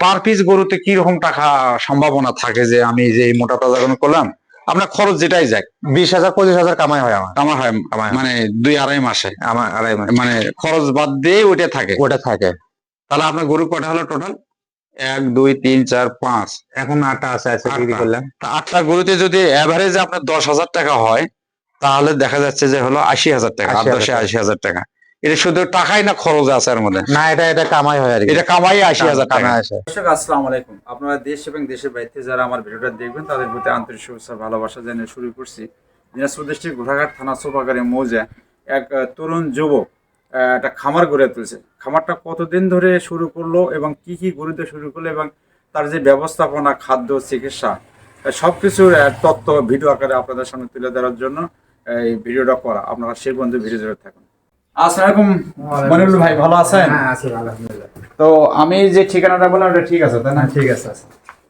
Per piece গরুতে কি রকম টাকা সম্ভাবনা থাকে যে আমি যে মোটা তাজাকরণ করলাম? আপনার খরচ যেটাই যাক। বিশ হাজার পঁচিশ হাজার কামাই হয় আমার। কামাই হয়। মানে দুই আড়াই মাসে। আমার আড়াই মাস। মানে খরচ বাদ দিয়ে ওইটা থাকে। ওটা থাকে। তাহলে আপনার গরু কটা হলো টোটাল এক দুই তিন চার পাঁচ। এখন আটটা আছে আছে বিক্রি করলাম। আটটা গরুতে যদি এভারেজ আপনার দশ হাজার টাকা হয় তাহলে দেখা যাচ্ছে যে হলো আশি হাজার টাকা দশে। আশি হাজার টাকা। এটা শুধু টাকাই না খরচ আছে এর মধ্যে? না এটা এটা কামাই হয় আর কি। এটা কামাই আশি হাজার টাকা। কামাই। আছে দর্শক আসসালামু আলাইকুম। আপনারা দেশ এবং দেশের বাইরে যারা আমার ভিডিওটা দেখবেন তাদের প্রতি আন্তরিক শুভেচ্ছা ভালোবাসা জানিয়ে শুরু করছি। দিনাজপুর ডিস্ট্রিক্ট ঘোড়াঘাট থানা সোপাগারে মৌজা এক তরুণ যুবক একটা খামার গড়ে তুলছে। খামারটা কতদিন ধরে শুরু করল এবং কি কি গরুতে শুরু করল এবং তার যে ব্যবস্থাপনা খাদ্য চিকিৎসা সব কিছুর তথ্য ভিডিও আকারে আপনাদের সামনে তুলে ধরার জন্য এই ভিডিওটা করা। আপনারা সেই বন্ধু ভিডিও ধরে থাকুন। আসসালামাইকুম মনিরুল ভাই ভালো আছেন? হ্যাঁ তো আমি যে ঠিকানাটা বললাম ওটা ঠিক আছে তাই না? হ্যাঁ ঠিক আছে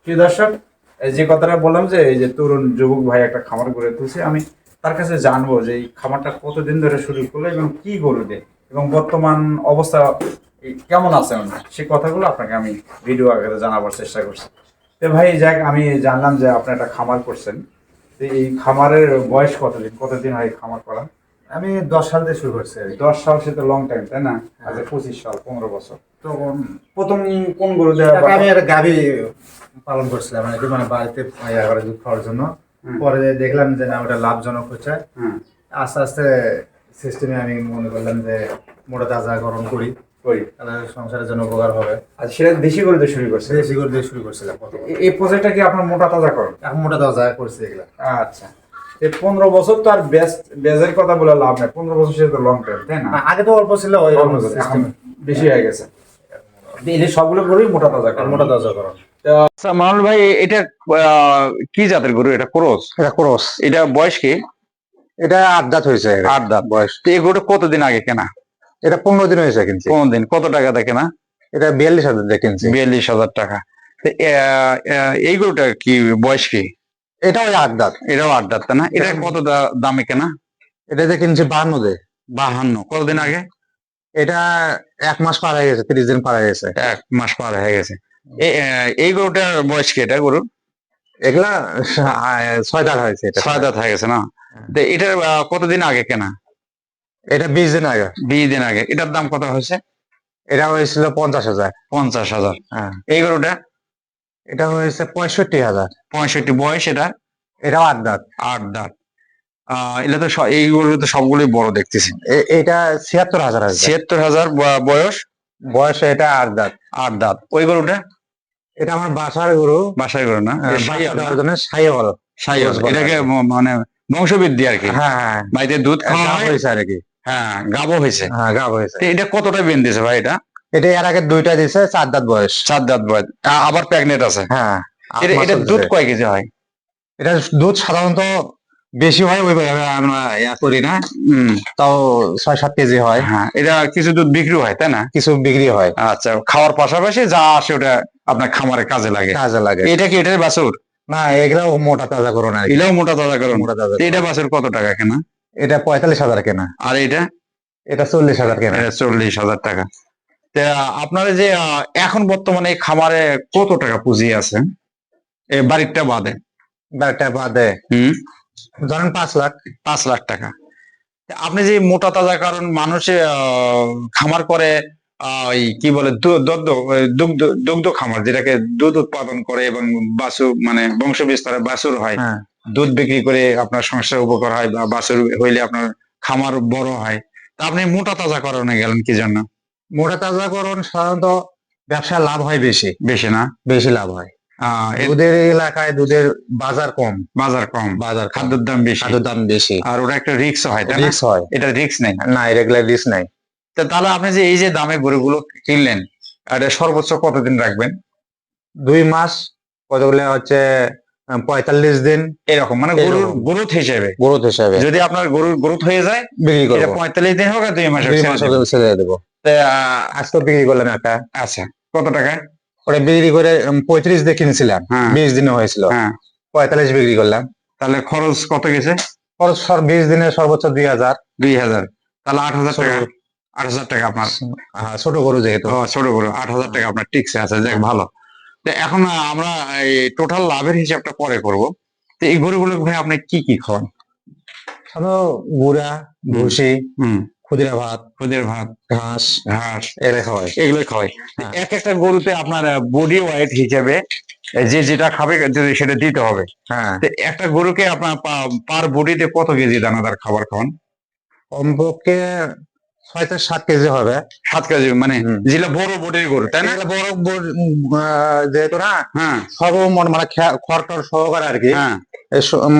প্রিয় দর্শক এই যে কথাটা বললাম যে এই যে তরুণ যুবক ভাই একটা খামার গড়ে তুলছে আমি তার কাছে জানব যে এই খামারটা কতদিন ধরে শুরু করল এবং কি গরু দেয় এবং বর্তমান অবস্থা কেমন আছে সেই কথাগুলো আপনাকে আমি ভিডিও আকারে জানাবার চেষ্টা করছি। তো ভাই যাক আমি জানলাম যে আপনি একটা খামার করছেন এই খামারের বয়স কতদিন কতদিন হয় খামার করা? আমি দশ সাল থেকে শুরু করছি দশ সাল সে তো লং টাইম তাই না? আজ পঁচিশ সাল পনেরো বছর। তো প্রথম কোন গরু দেওয়া আমি একটা গাভি পালন করছিলাম মানে মানে বাড়িতে ইয়া করে দুধ খাওয়ার জন্য। পরে দেখলাম যে না ওটা লাভজনক হচ্ছে। হ্যাঁ আস্তে আস্তে সিস্টেমে আমি মনে করলাম যে মোটা তাজা গরম করি। করি। তাহলে সংসারের জন্য উপকার হবে। আর সেটা দেশি গরুতে শুরু করছে বেশি করে দিয়ে শুরু করছিলাম এই প্রজেক্টটা কি আপনার মোটা তাজা করেন এখন মোটা তাজা করছি এগুলা। আচ্ছা। এই পনেরো বছর তো আর বেস্ট বেজের কথা বলে লাভ নেই। পনেরো বছর সেটা তো লং টাইম তাই না? না, আগে তো অল্প ছিল করে, বেশি হয়ে গেছে। এই সবগুলো গরুই মোটা তাজা করেন মোটা তাজা গরম আচ্ছা মানুল ভাই এটা আহ, কি জাতের গরু এটা? ক্রস? এটা ক্রস। এটা বয়স কি? এটা আট দাঁত হয়েছে আট দাঁত। বয়স। এই গরুটা কতদিন আগে কেনা? এটা পনেরো দিন হয়েছে কিনছি। কোন দিন। কত টাকা দিয়ে কেনা? এটা বিয়াল্লিশ হাজার দিয়ে কিনছি। বিয়াল্লিশ হাজার টাকা। এই গরুটা কি বয়স কি? এটা ওই আট দাঁত। এটাও আট দাঁত না? এটা কত দা- দামে কেনা? এটা যে কিনছি বাহান্ন দে। বাহান্ন। কতদিন আগে? এটা এক মাস পার হয়ে গেছে তিরিশ দিন পার হয়ে গেছে। এক মাস পার হয়ে গেছে। এই গরুটার বয়স কি এটা গরু এগুলা ছয় দাঁত হয়েছে ছয় দাঁত হয়ে গেছে না? তো এটার কতদিন আগে কেনা? এটা বিশ দিন আগে। বিশ দিন আগে। এটার দাম কত হয়েছে? এটা হয়েছিল পঞ্চাশ হাজার। পঞ্চাশ হাজার। হ্যাঁ। এই গরুটা? এটা হয়েছে পঁয়ষট্টি হাজার। পঁয়ষট্টি বয়স এটা? এটাও আট দাঁত। আট দাঁত। আহ এটা তো এইগুলো তো সবগুলোই বড় দেখতেছি। এটা ছিয়াত্তর হাজার আছে ছিয়াত্তর হাজার বয়স? বয়স এটা আট দাঁত। আট দাঁত। ওই গরুটা? এটা আমার বাসার গরু। বাসায় গরু না? দেওয়ার জন্য সাইওয়াল এটাকে হয়। মানে বংশবৃদ্ধি আর কি। হ্যাঁ হ্যাঁ বাড়িতে দুধ খাওয়া হয়েছে আর কি। হ্যাঁ গাবও হয়েছে। হ্যাঁ গাব হয়েছে। এটা কতটা বেঁধেছে ভাই এটা? এটা এর আগে দুইটা দিছে চার দাঁত বয়স। চার দাঁত বয়স। আবার প্রেগনেন্ট আছে। হ্যাঁ এটা এটা। দুধ কয় কেজি হয়? এটা দুধ সাধারণত বেশি হয় ওইভাবে আমরা ইয়া করি না। তাও ছয় সাত কেজি হয়। হ্যাঁ এটা কিছু দুধ বিক্রি হয় তাই না? কিছু বিক্রি হয়। আচ্ছা খাওয়ার পাশাপাশি যা আসে ওটা আপনার খামারে কাজে লাগে। কাজে লাগে। এটা কি এটার বাছুর? না এগুলাও মোটা তাজা করো না। এটাও মোটা তাজা করো মোটা তাজা এটা বাছুর কত টাকা কেনা? এটা পঁয়তাল্লিশ হাজার কেনা। আর এটা? এটা চল্লিশ হাজার কেনা। চল্লিশ হাজার টাকা। আপনারা যে এখন বর্তমানে খামারে কত টাকা পুঁজি আছে? এই বাড়িটা বাদে। ব্যাগটা বাদে। হুম। ধরেন পাঁচ লাখ। পাঁচ লাখ টাকা। আপনি যে মোটা তাজা কারণ মানুষে খামার করে এই কি বলে দগ্ধ খামার যেটাকে দুধ উৎপাদন করে এবং বাছুর মানে বংশ বিস্তারে বাছুর হয়। হ্যাঁ। দুধ বিক্রি করে আপনার সংসার উপকার হয় বা বাছুর হইলে আপনার খামার বড় হয়। তা আপনি মোটা তাজা করণে গেলেন কি জন্য মোটা তাজা করণ সাধারণত ব্যবসায় লাভ হয় বেশি। বেশি না? বেশি লাভ হয়। দুধের এলাকায় দুধের বাজার কম। বাজার কম। বাজার খাদ্যের দাম বেশি। খাদ্যের দাম বেশি। আর ওটা একটা রিক্স হয় না? হয়। এটা রিক্স নেই। না রেগুলার রিস্ক নাই। তা তাহলে আপনি যে এই যে দামে গরুগুলো কিনলেন এটা সর্বোচ্চ কতদিন রাখবেন? দুই মাস কতগুলো হচ্ছে পঁয়তাল্লিশ দিন। এরকম মানে গরুর গ্রোথ হিসেবে। গ্রোথ হিসাবে। যদি আপনার গরুর গ্রোথ হয়ে যায় বিক্রি করব। পঁয়তাল্লিশ দিন হোক আর দুই মাস দুই মাস ছেড়ে দেবো। তা, আহ, আজ বিক্রি করলাম একটা। আচ্ছা। কত টাকা? ওটা বিক্রি করে পঁয়ত্রিশ দিয়ে কিনেছিলাম। হ্যাঁ। বিশ দিনে হয়েছিল। হ্যাঁ। পঁয়তাল্লিশ বিক্রি করলাম। তাহলে খরচ কত গেছে? খরচ বিশ দিনে সর্বোচ্চ দুই হাজার। দুই হাজার। তাহলে আট হাজার টাকা। আট হাজার টাকা আপনার। ছোট গরু যেহেতু। ছোট গরু। আট হাজার টাকা আপনার টিকসে আছে যাক ভালো। এখন আমরা এই টোটাল লাভের হিসাবটা পরে করব। তো এই গরুগুলো ভাই আপনি কি কি খাওয়ান? গুড়া ভুসি হুম। খুদিরা ভাত খুদিরা ভাত ঘাস ঘাস এরা খাওয়ায় এগুলোই খাওয়াই। হ্যাঁ। এক একটা গরুতে আপনার বডি ওয়েট হিসেবে যে যেটা খাবে সেটা দিতে হবে। হ্যাঁ। একটা গরুকে আপনার পার বডিতে কত কেজি দানাদার খাবার খাওয়ান? কমপক্ষে ছয় সাত কেজি হবে। সাত কেজি মানে। যেটা বড় বডির গরু তাই না? বড় বড়, যেহেতু না হ্যাঁ। সর্বমোট মানে খড়টর সহকারে আর কি হ্যাঁ।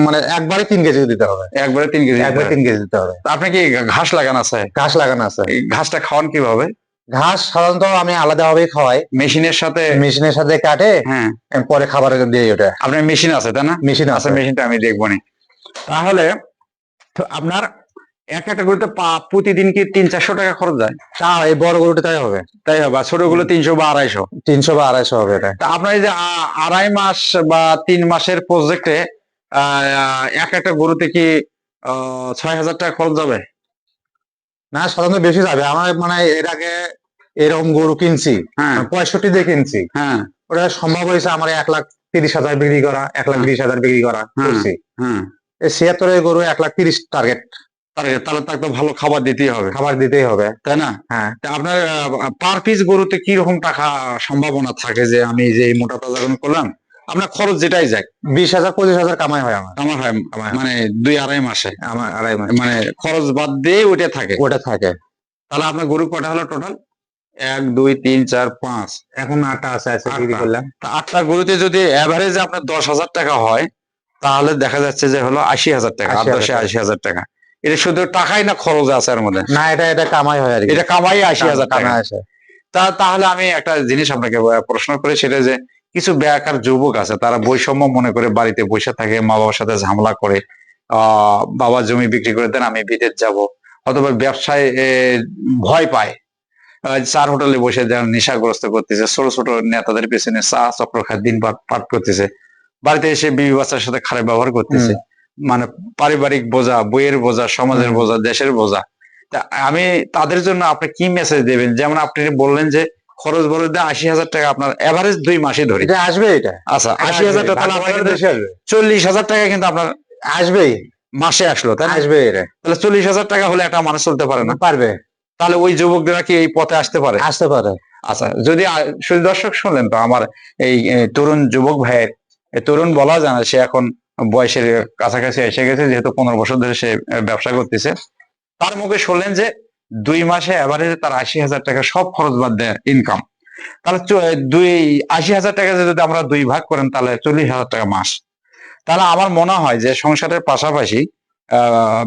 মানে একবারে তিন কেজি দিতে হবে। একবারে তিন কেজি একবারে তিন কেজি দিতে হবে। আপনি কি ঘাস লাগান আছে? ঘাস লাগানো আছে। ঘাসটা খাওয়ান কীভাবে? ঘাস সাধারণত আমি আলাদা ভাবে খাওয়াই। মেশিনের সাথে? মেশিনের সাথে কাটে হ্যাঁ। পরে খাবার দিয়ে ওটা। আপনার মেশিন আছে তাই না? মেশিন আচ্ছা আছে। মেশিনটা আমি দেখব নি। তাহলে তো আপনার এক একটা গরুতে পা- প্রতিদিন কি তিন চারশো টাকা খরচ যায়? তা এই বড় গরুটা তাই হবে। তাই হবে আর ছোটগুলো তিনশো বা আড়াইশো? তিনশো বা আড়াইশো হবে এটা আপনার এই যে আড়াই মাস বা তিন মাসের প্রজেক্টে এক একটা গরুতে কি ছয় হাজার টাকা খরচ যাবে? না সাধারণত বেশি যাবে। আমার মানে এর আগে এরকম গরু কিনছি হ্যাঁ। পঁয়ষট্টি দিয়ে কিনছি। হ্যাঁ। ওটা সম্ভব হয়েছে আমার এক লাখ তিরিশ হাজার বিক্রি করা এক লাখ বিশ হাজার বিক্রি করা। করছি। হ্যাঁ। এই ছিয়াত্তরের গরু এক লাখ তিরিশ টার্গেট তাহলে তাহলে তাকে তো ভালো খাবার দিতেই হবে। খাবার দিতেই হবে। তাই না? হ্যাঁ। তা আপনার পার পিস গরুতে কি রকম টাকা সম্ভাবনা থাকে যে আমি যে মোটা তাজাকরণ করলাম? আপনার খরচ যেটাই যাক। বিশ হাজার পঁচিশ হাজার কামাই হয় আমার। আমার হয় মানে দুই আড়াই মাসে। আমার আড়াই মাসে। মানে খরচ বাদ দিয়ে ওইটা থাকে। ওটা থাকে। তাহলে আপনার গরু কটা হলো টোটাল এক দুই তিন চার পাঁচ। এখন আটটা আছে আছে আটটা। করলাম। আটটা গরুতে যদি অ্যাভারেজ আপনার দশ হাজার টাকা হয় তাহলে দেখা যাচ্ছে যে হলো আশি হাজার টাকা আট দশে। আশি হাজার টাকা। এটা শুধু টাকাই না খরচ আছে এর মধ্যে? না এটা এটা কামাই হয় আর এটা কামাই আশি হাজার টাকা। আছে তা তাহলে আমি একটা জিনিস আপনাকে প্রশ্ন করি সেটা যে কিছু বেকার যুবক আছে তারা বৈষম্য মনে করে বাড়িতে বসে থাকে মা বাবার সাথে ঝামেলা করে আহ বাবা জমি বিক্রি করে দেন আমি বিদেশ যাব অথবা ব্যবসায় ভয় পায়। চার হোটেলে বসে যারা নেশাগ্রস্ত করতেছে ছোট ছোট নেতাদের পেছনে চা চক্র খায় দিন পাট করতেছে। বাড়িতে এসে বিবি বাচ্চার সাথে খারাপ ব্যবহার করতেছে। মানে পারিবারিক বোঝা বইয়ের বোঝা সমাজের বোঝা দেশের বোঝা। তা আমি তাদের জন্য আপনি কি মেসেজ দেবেন? যেমন আপনি বললেন যে খরচ বলতে আশি হাজার টাকা আপনার এভারেজ দুই মাসে ধরি। আসবে এটা? আচ্ছা আশি হাজার টাকা চল্লিশ হাজার টাকা কিন্তু আপনার আসবেই। মাসে আসলো তাই আসবে এটা। তাহলে চল্লিশ হাজার টাকা হলে একটা মানুষ চলতে পারে না। পারবে। তাহলে ওই যুবকরা কি এই পথে আসতে পারে? আসতে পারে। আচ্ছা যদি শুধু দর্শক শুনলেন তো আমার এই তরুণ যুবক ভাইয়ের তরুণ বলা যায় না সে এখন বয়সের কাছাকাছি এসে গেছে, যেহেতু পনেরো বছর ধরে সে ব্যবসা করতেছে। তার মুখে শুনলেন যে দুই মাসে এভারেজে তার আশি হাজার টাকা সব খরচ বাদ দেয় ইনকাম তাহলে দুই, আশি হাজার টাকা যদি আমরা দুই ভাগ করেন, তাহলে চল্লিশ হাজার টাকা মাস। তাহলে আমার মনে হয় যে সংসারের পাশাপাশি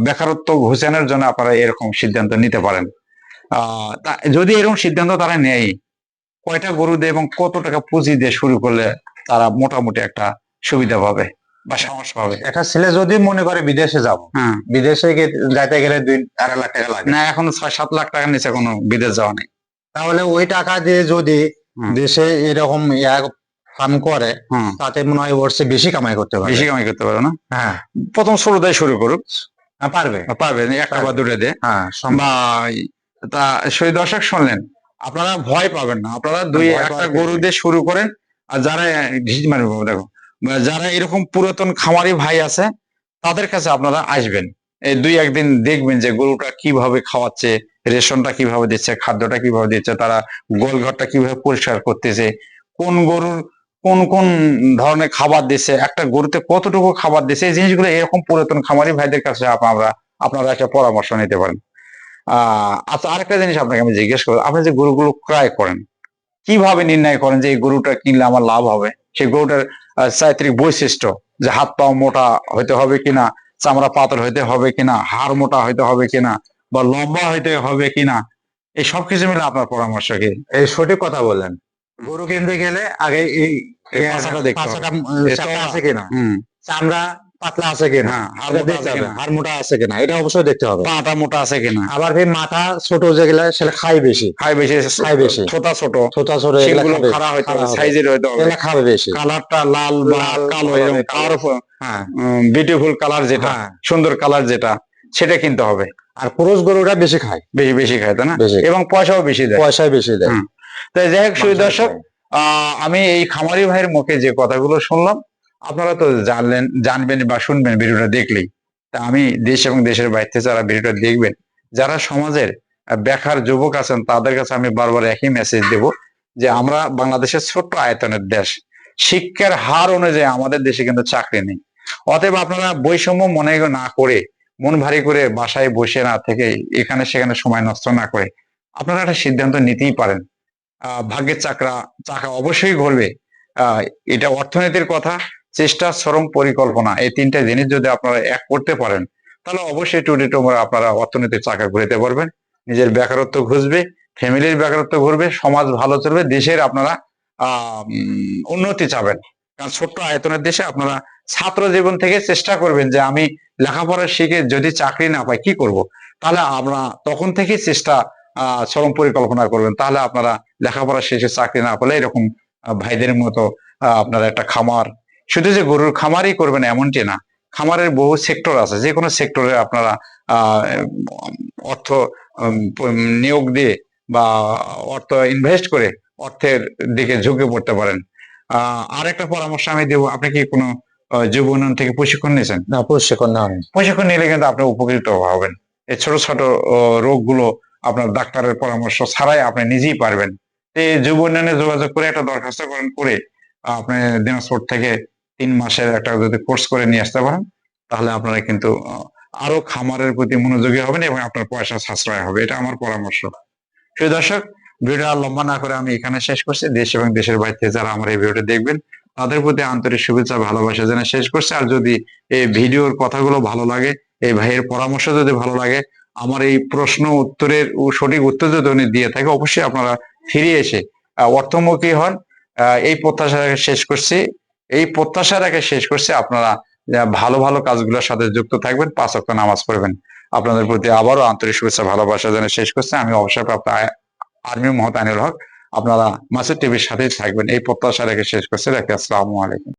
বেকারত্ব ঘুচানোর জন্য আপনারা এরকম সিদ্ধান্ত নিতে পারেন। যদি এরকম সিদ্ধান্ত তারা নেয়, কয়টা গরু দিয়ে এবং কত টাকা পুঁজি দিয়ে শুরু করলে তারা মোটামুটি একটা সুবিধা পাবে? বা সাহস পাবে একটা ছেলে যদি মনে করে বিদেশে যাব হ্যাঁ। বিদেশে যাইতে গেলে দুই আড়াই লাখ টাকা লাগে। না এখন ছয় সাত লাখ টাকার নিচে কোনো বিদেশ যাওয়া নেই। তাহলে ওই টাকা দিয়ে যদি দেশে এরকম ফার্ম করে তাতে মনে হয় ওর বেশি কামাই করতে পারবে। বেশি কামাই করতে পারবে না? হ্যাঁ। প্রথম ষোলো দিয়ে শুরু করুক। হ্যাঁ, পারবে। পারবে। একটা বা দুটো দিয়ে হ্যাঁ তা সেই দর্শক শুনলেন আপনারা ভয় পাবেন না। আপনারা দুই একটা গরু দিয়ে শুরু করেন আর যারা ঢিস মারবে দেখো। যারা এরকম পুরাতন খামারি ভাই আছে, তাদের কাছে আপনারা আসবেন। এই দুই একদিন দেখবেন যে গরুটা কীভাবে খাওয়াচ্ছে, রেশনটা কীভাবে দিচ্ছে, খাদ্যটা কীভাবে দিচ্ছে, তারা গোলঘরটা কীভাবে পরিষ্কার করতেছে, কোন গরুর কোন কোন ধরনের খাবার দিচ্ছে, একটা গরুতে কতটুকু খাবার দিচ্ছে, এই জিনিসগুলো এরকম পুরাতন খামারি ভাইদের কাছে আপনারা আপনারা একটা পরামর্শ নিতে পারেন। আহ আচ্ছা আরেকটা জিনিস আপনাকে আমি জিজ্ঞেস করব, আপনি যে গরুগুলো ক্রয় করেন, কীভাবে নির্ণয় করেন যে এই গরুটা কিনলে আমার লাভ হবে? সেই গরুটার চারিত্রিক বৈশিষ্ট্য যে হাত পাও মোটা হইতে হবে কিনা চামড়া পাতল হইতে হবে কিনা হাড় মোটা হইতে হবে কিনা বা লম্বা হইতে হবে কিনা এই সব কিছু মিলে আপনার পরামর্শ কি? এই সঠিক কথা বললেন। গরু কিনতে গেলে আগে এই দেখতে হবে। কিনা? চামড়া পাতলা আছে কিনা? হ্যাঁ হাড় মোটা আছে কিনা? হাড় মোটা আছে কিনা? এটা অবশ্যই দেখতে হবে। পাটা মোটা আছে কিনা? আবার এই মাথা ছোট যেগুলা সেটা খাই বেশি। খাই বেশি খাই বেশি। ছোটা ছোট। ছোট ছোট এগুলা সেগুলো খাড়া হইতে হবে। সাইজের হইতে হবে। এগুলা খাবে বেশি। কালারটা লাল বা কালো এরকম কালো। কালার হ্যাঁ বিউটিফুল কালার যেটা হ্যাঁ। সুন্দর কালার যেটা সেটা কিনতে হবে। আর ক্রোজ গরুটা বেশি খায়। বেশি বেশি খায় তাই না? এবং পয়সাও বেশি দেয়। পয়সায় বেশি দেয়। হুম। তো যাই হোক সুই মাংস দর্শক আহ, আমি এই খামারি ভাইয়ের মুখে যে কথাগুলো শুনলাম আপনারা তো জানলেন জানবেন বা শুনবেন ভিডিওটা দেখলেই। তা আমি দেশ এবং দেশের বাইরে যারা ভিডিওটা দেখবেন যারা সমাজের বেকার যুবক আছেন তাদের কাছে আমি বারবার একই মেসেজ দেব যে আমরা বাংলাদেশের ছোট্ট আয়তনের দেশ। শিক্ষার হার অনুযায়ী আমাদের দেশে কিন্তু চাকরি নেই। অতএব আপনারা বৈষম্য মনে না করে মন ভারী করে বাসায় বসে না থেকে এখানে সেখানে সময় নষ্ট না করে আপনারা একটা সিদ্ধান্ত নিতেই পারেন। আহ, ভাগ্যের চাকরা চাকা অবশ্যই ঘুরবে। এটা অর্থনীতির কথা চেষ্টা, শ্রম, পরিকল্পনা এই তিনটা জিনিস যদি আপনারা এক করতে পারেন, তাহলে অবশ্যই টুডে টুমোরো আপনারা অর্থনীতির চাকা ঘুরেতে পারবেন। নিজের বেকারত্ব ঘুষবে, ফ্যামিলির বেকারত্ব ঘুরবে, সমাজ ভালো চলবে, দেশের আপনারা উন্নতি চাবেন। কারণ ছোট্ট আয়তনের দেশে আপনারা ছাত্র জীবন থেকে চেষ্টা করবেন যে আমি লেখাপড়া শিখে যদি চাকরি না পাই কি করব? তাহলে আমরা তখন থেকেই চেষ্টা শ্রম পরিকল্পনা করবেন। তাহলে আপনারা লেখাপড়া শেষে চাকরি না পেলে এরকম ভাইদের মতো আপনারা একটা খামার শুধু যে গরুর খামারই করবেন এমনটি না। খামারের বহু সেক্টর আছে যে কোনো সেক্টরে আপনারা অর্থ নিয়োগ দিয়ে বা অর্থ ইনভেস্ট করে অর্থের দিকে ঝুঁকে পড়তে পারেন। আর একটা পরামর্শ আমি দেবো আপনি কি কোনো যুব উন্নয়ন থেকে প্রশিক্ষণ নিয়েছেন? না প্রশিক্ষণ না প্রশিক্ষণ নিলে কিন্তু আপনি উপকৃত হবেন। এই ছোট ছোট রোগগুলো আপনার ডাক্তারের পরামর্শ ছাড়াই আপনি নিজেই পারবেন। এই যুব উন্নয়নে যোগাযোগ করে একটা দরখাস্ত করেন করে আপনি দিনাজপুর থেকে তিন মাসের একটা যদি কোর্স করে নিয়ে আসতে পারেন, তাহলে আপনারা কিন্তু আরও খামারের প্রতি মনোযোগী হবেন এবং আপনার পয়সা সাশ্রয় হবে। এটা আমার পরামর্শ। প্রিয় দর্শক ভিডিও আর লম্বা না করে আমি এখানে শেষ করছি। দেশ এবং দেশের বাইরে যারা আমার এই ভিডিওটা দেখবেন, তাদের প্রতি আন্তরিক শুভেচ্ছা ভালোবাসা জানিয়ে শেষ করছি। আর যদি এই ভিডিওর কথাগুলো ভালো লাগে, এই ভাইয়ের পরামর্শ যদি ভালো লাগে, আমার এই প্রশ্ন উত্তরের সঠিক উত্তর যদি উনি দিয়ে থাকে, অবশ্যই আপনারা ফিরে এসে অর্থমুখী হন। এই প্রত্যাশা শেষ করছি। এই প্রত্যাশা রেখে শেষ করছে। আপনারা ভালো ভালো কাজগুলোর সাথে যুক্ত থাকবেন, পাঁচ অক্ট নামাজ পড়বেন। আপনাদের প্রতি আবারও আন্তরিক শুভেচ্ছা, ভালোবাসা জানিয়ে শেষ করছে। আমি অবসরপ্রাপ্ত আর্মি মহতানুল হক। আপনারা মাসের টিভির সাথেই থাকবেন। এই প্রত্যাশা রেখে শেষ করছি। রেখে। আসসালামু আলাইকুম।